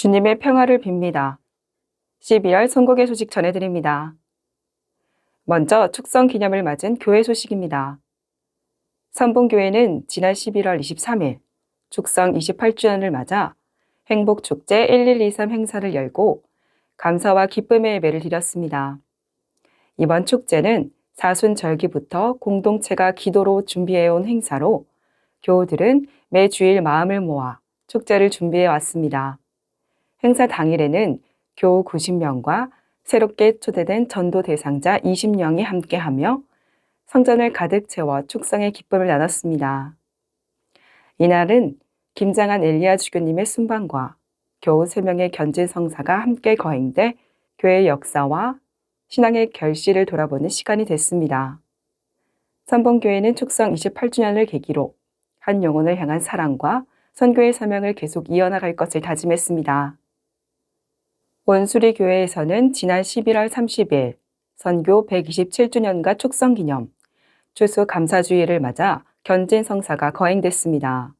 주님의 평화를 빕니다. 12월 선곡의 소식 전해드립니다. 먼저 축성 기념을 맞은 교회 소식입니다. 선봉교회는 지난 11월 23일 축성 28주년을 맞아 행복축제 1123 행사를 열고 감사와 기쁨의 예배를 드렸습니다. 이번 축제는 사순 절기부터 공동체가 기도로 준비해온 행사로 교우들은 매 주일 마음을 모아 축제를 준비해 왔습니다. 행사 당일에는 교우 90명과 새롭게 초대된 전도 대상자 20명이 함께하며 성전을 가득 채워 축성의 기쁨을 나눴습니다. 이날은 김장한 엘리야 주교님의 순방과 교우 3명의 견진 성사가 함께 거행돼 교회의 역사와 신앙의 결실을 돌아보는 시간이 됐습니다. 선봉교회는 축성 28주년을 계기로 한 영혼을 향한 사랑과 선교의 사명을 계속 이어나갈 것을 다짐했습니다. 원수리 교회에서는 지난 11월 30일 선교 127주년과 축성 기념 추수 감사주의를 맞아 견진 성사가 거행됐습니다.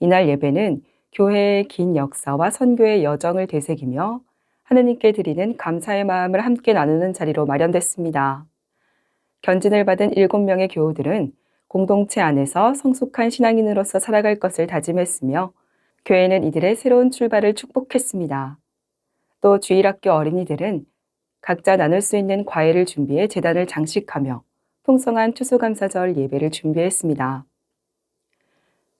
이날 예배는 교회의 긴 역사와 선교의 여정을 되새기며 하느님께 드리는 감사의 마음을 함께 나누는 자리로 마련됐습니다. 견진을 받은 7명의 교우들은 공동체 안에서 성숙한 신앙인으로서 살아갈 것을 다짐했으며 교회는 이들의 새로운 출발을 축복했습니다. 또 주일학교 어린이들은 각자 나눌 수 있는 과일을 준비해 재단을 장식하며 풍성한 추수감사절 예배를 준비했습니다.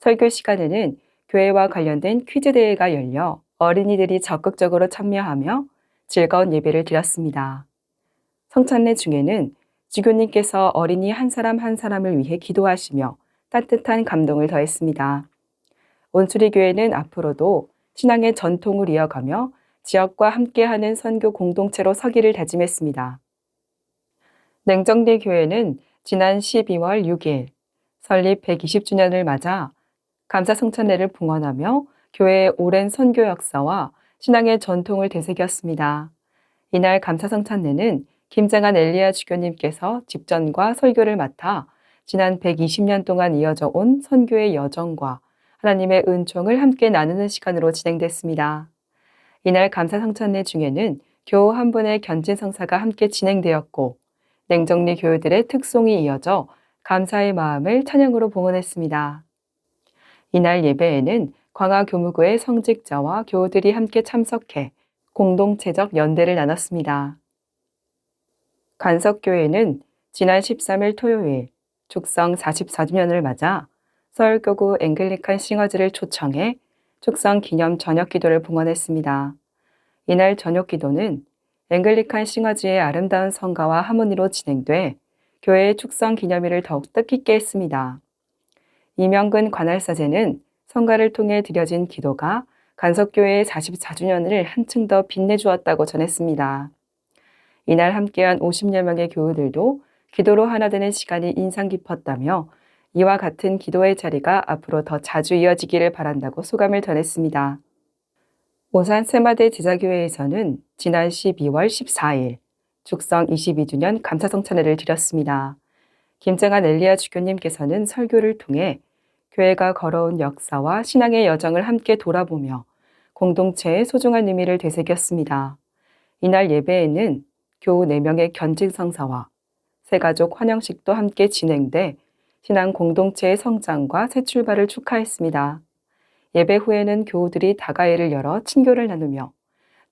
설교 시간에는 교회와 관련된 퀴즈 대회가 열려 어린이들이 적극적으로 참여하며 즐거운 예배를 드렸습니다. 성찬례 중에는 주교님께서 어린이 한 사람 한 사람을 위해 기도하시며 따뜻한 감동을 더했습니다. 온수리 교회는 앞으로도 신앙의 전통을 이어가며 지역과 함께하는 선교 공동체로 서기를 다짐했습니다. 냉정리 교회는 지난 12월 6일 설립 120주년을 맞아 감사 성찬례를 봉헌하며 교회의 오랜 선교 역사와 신앙의 전통을 되새겼습니다. 이날 감사 성찬례는 김장한 엘리야 주교님께서 집전과 설교를 맡아 지난 120년 동안 이어져 온 선교의 여정과 하나님의 은총을 함께 나누는 시간으로 진행됐습니다. 이날 감사 성찬례 중에는 교우 한 분의 견진 성사가 함께 진행되었고 냉정리 교우들의 특송이 이어져 감사의 마음을 찬양으로 봉헌했습니다. 이날 예배에는 광화 교무구의 성직자와 교우들이 함께 참석해 공동체적 연대를 나눴습니다. 간석교회는 지난 13일 토요일 축성 44주년을 맞아 서울교구 앵글리칸 싱어즈를 초청해 축성 기념 저녁 기도를 봉헌했습니다. 이날 저녁 기도는 앵글리칸 싱어즈의 아름다운 성가와 하모니로 진행돼 교회의 축성 기념일을 더욱 뜻깊게 했습니다. 이명근 관할사제는 성가를 통해 드려진 기도가 간석교회의 44주년을 한층 더 빛내주었다고 전했습니다. 이날 함께한 50여 명의 교우들도 기도로 하나 되는 시간이 인상 깊었다며 이와 같은 기도의 자리가 앞으로 더 자주 이어지기를 바란다고 소감을 전했습니다. 오산 세마대 제자교회에서는 지난 12월 14일 죽성 22주년 감사성 찬회를 드렸습니다. 김정한 엘리야 주교님께서는 설교를 통해 교회가 걸어온 역사와 신앙의 여정을 함께 돌아보며 공동체의 소중한 의미를 되새겼습니다. 이날 예배에는 교우 4명의 견진성사와 새가족 환영식도 함께 진행돼 신앙 공동체의 성장과 새 출발을 축하했습니다. 예배 후에는 교우들이 다가회를 열어 친교를 나누며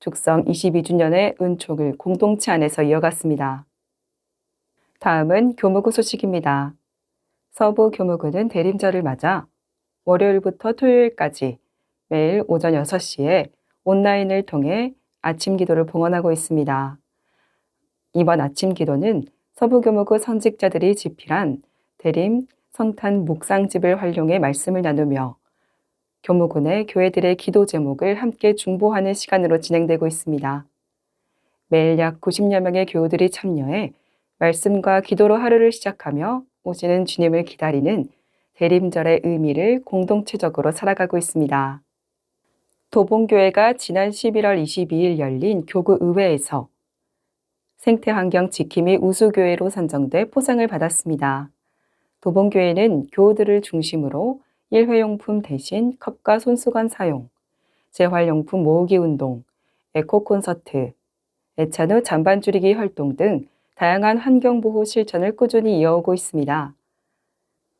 죽성 22주년의 은총을 공동체 안에서 이어갔습니다. 다음은 교무구 소식입니다. 서부 교무구는 대림절을 맞아 월요일부터 토요일까지 매일 오전 6시에 온라인을 통해 아침 기도를 봉헌하고 있습니다. 이번 아침 기도는 서부교무구 선직자들이 집필한 대림 성탄 묵상집을 활용해 말씀을 나누며 교무구 내 교회들의 기도 제목을 함께 중보하는 시간으로 진행되고 있습니다. 매일 약 90여 명의 교우들이 참여해 말씀과 기도로 하루를 시작하며 오시는 주님을 기다리는 대림절의 의미를 공동체적으로 살아가고 있습니다. 도봉교회가 지난 11월 22일 열린 교구 의회에서 생태환경 지킴이 우수교회로 선정돼 포상을 받았습니다. 도봉교회는 교우들을 중심으로 일회용품 대신 컵과 손수건 사용, 재활용품 모으기 운동, 에코 콘서트, 애찬 후 잔반 줄이기 활동 등 다양한 환경보호 실천을 꾸준히 이어오고 있습니다.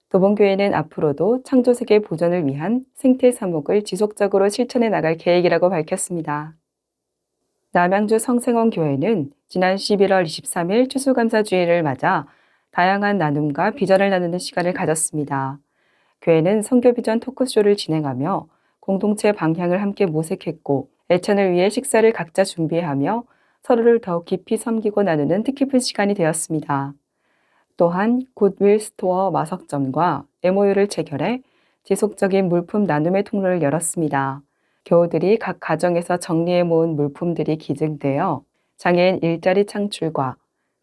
도봉교회는 앞으로도 창조세계 보존을 위한 생태 사목을 지속적으로 실천해 나갈 계획이라고 밝혔습니다. 남양주 성생원 교회는 지난 11월 23일 추수감사주의를 맞아 다양한 나눔과 비전을 나누는 시간을 가졌습니다. 교회는 선교 비전 토크쇼를 진행하며 공동체 방향을 함께 모색했고 애찬을 위해 식사를 각자 준비하며 서로를 더욱 깊이 섬기고 나누는 뜻깊은 시간이 되었습니다. 또한 굿윌 스토어 마석점과 MOU를 체결해 지속적인 물품 나눔의 통로를 열었습니다. 교우들이 각 가정에서 정리해 모은 물품들이 기증되어 장애인 일자리 창출과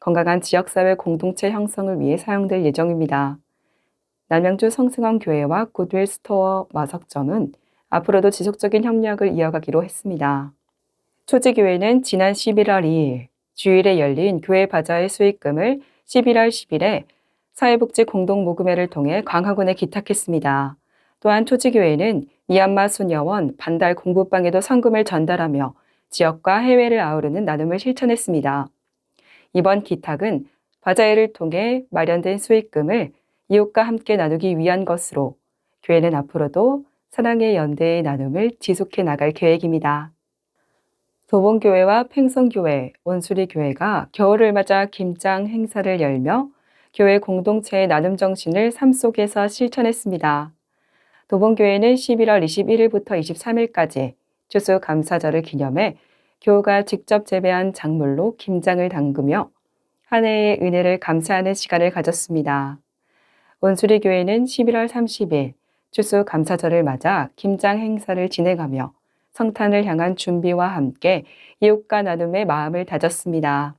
건강한 지역사회 공동체 형성을 위해 사용될 예정입니다. 남양주 성승원 교회와 굿윌 스토어 마석점은 앞으로도 지속적인 협력을 이어가기로 했습니다. 초지교회는 지난 11월 2일 주일에 열린 교회 바자회 수익금을 11월 10일에 사회복지 공동모금회를 통해 광화군에 기탁했습니다. 또한 초지교회는 미얀마 소녀원 반달 공부방에도 성금을 전달하며 지역과 해외를 아우르는 나눔을 실천했습니다. 이번 기탁은 바자회를 통해 마련된 수익금을 이웃과 함께 나누기 위한 것으로 교회는 앞으로도 사랑의 연대의 나눔을 지속해 나갈 계획입니다. 도봉교회와 팽성교회, 온수리교회가 겨울을 맞아 김장 행사를 열며 교회 공동체의 나눔 정신을 삶 속에서 실천했습니다. 도봉교회는 11월 21일부터 23일까지 추수 감사절을 기념해 교우가 직접 재배한 작물로 김장을 담그며 한 해의 은혜를 감사하는 시간을 가졌습니다. 온수리 교회는 11월 30일 추수 감사절을 맞아 김장 행사를 진행하며 성탄을 향한 준비와 함께 이웃과 나눔의 마음을 다졌습니다.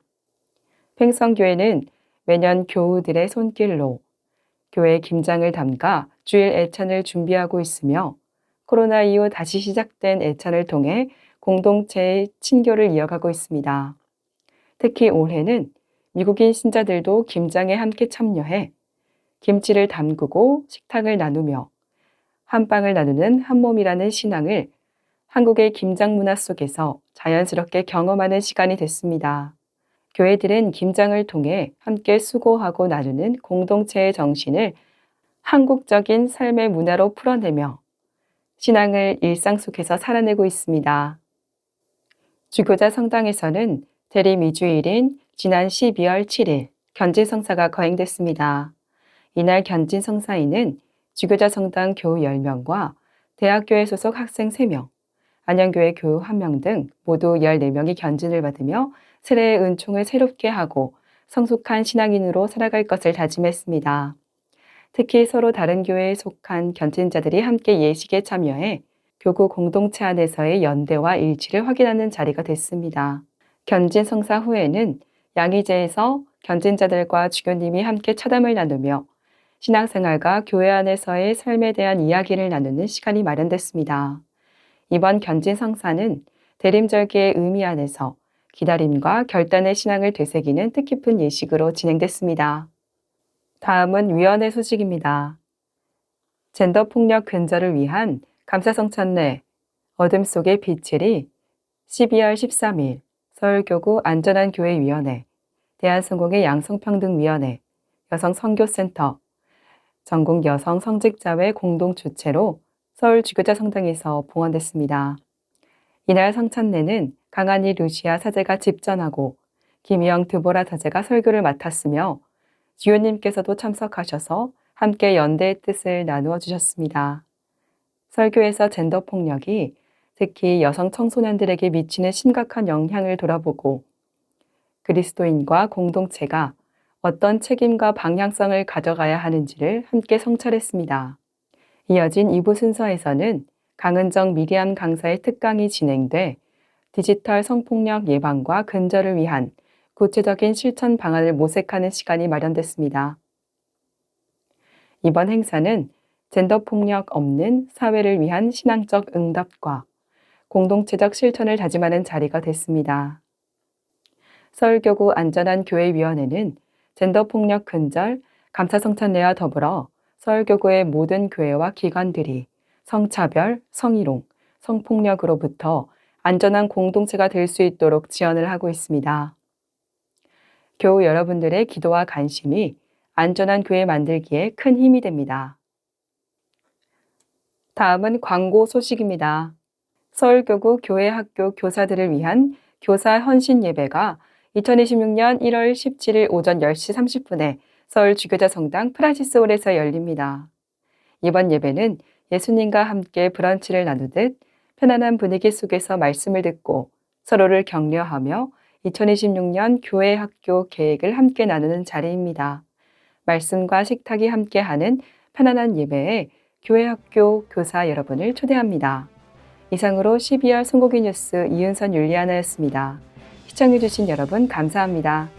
팽성교회는 매년 교우들의 손길로 교회 김장을 담가 주일 애찬을 준비하고 있으며 코로나 이후 다시 시작된 애찬을 통해 공동체의 친교를 이어가고 있습니다. 특히 올해는 미국인 신자들도 김장에 함께 참여해 김치를 담그고 식탁을 나누며 한빵을 나누는 한몸이라는 신앙을 한국의 김장 문화 속에서 자연스럽게 경험하는 시간이 됐습니다. 교회들은 김장을 통해 함께 수고하고 나누는 공동체의 정신을 한국적인 삶의 문화로 풀어내며 신앙을 일상 속에서 살아내고 있습니다. 주교자 성당에서는 대림 2주일인 지난 12월 7일 견진 성사가 거행됐습니다. 이날 견진 성사에는 주교자 성당 교우 10명과 대학교에 소속 학생 3명, 안양교회 교우 1명 등 모두 14명이 견진을 받으며 세례의 은총을 새롭게 하고 성숙한 신앙인으로 살아갈 것을 다짐했습니다. 특히 서로 다른 교회에 속한 견진자들이 함께 예식에 참여해 교구 공동체 안에서의 연대와 일치를 확인하는 자리가 됐습니다. 견진 성사 후에는 양의제에서 견진자들과 주교님이 함께 차담을 나누며 신앙생활과 교회 안에서의 삶에 대한 이야기를 나누는 시간이 마련됐습니다. 이번 견진 성사는 대림절기의 의미 안에서 기다림과 결단의 신앙을 되새기는 뜻깊은 예식으로 진행됐습니다. 다음은 위원회 소식입니다. 젠더 폭력 근절을 위한 감사성찬례 어둠 속의 빛이 12월 13일 서울교구 안전한 교회 위원회, 대한성공회 양성평등위원회, 여성선교센터, 전국 여성 성직자회 공동 주최로 서울 주교자 성당에서 봉헌됐습니다. 이날 성찬례는 강한이 루시아 사제가 집전하고 김희영 드보라 사제가 설교를 맡았으며 주요님께서도 참석하셔서 함께 연대의 뜻을 나누어 주셨습니다. 설교에서 젠더 폭력이 특히 여성 청소년들에게 미치는 심각한 영향을 돌아보고 그리스도인과 공동체가 어떤 책임과 방향성을 가져가야 하는지를 함께 성찰했습니다. 이어진 2부 순서에서는 강은정 미리암 강사의 특강이 진행돼 디지털 성폭력 예방과 근절을 위한 구체적인 실천 방안을 모색하는 시간이 마련됐습니다. 이번 행사는 젠더 폭력 없는 사회를 위한 신앙적 응답과 공동체적 실천을 다짐하는 자리가 됐습니다. 서울교구 안전한 교회위원회는 젠더 폭력 근절, 감사 성찬례와 더불어 서울교구의 모든 교회와 기관들이 성차별, 성희롱, 성폭력으로부터 안전한 공동체가 될 수 있도록 지원을 하고 있습니다. 교우 여러분들의 기도와 관심이 안전한 교회 만들기에 큰 힘이 됩니다. 다음은 광고 소식입니다. 서울교구 교회 학교 교사들을 위한 교사 헌신 예배가 2026년 1월 17일 오전 10시 30분에 서울 주교자 성당 프란시스홀에서 열립니다. 이번 예배는 예수님과 함께 브런치를 나누듯 편안한 분위기 속에서 말씀을 듣고 서로를 격려하며 2026년 교회 학교 계획을 함께 나누는 자리입니다. 말씀과 식탁이 함께하는 편안한 예배에 교회 학교 교사 여러분을 초대합니다. 이상으로 12월 송고기 뉴스 이은선 율리아나였습니다. 시청해주신 여러분 감사합니다.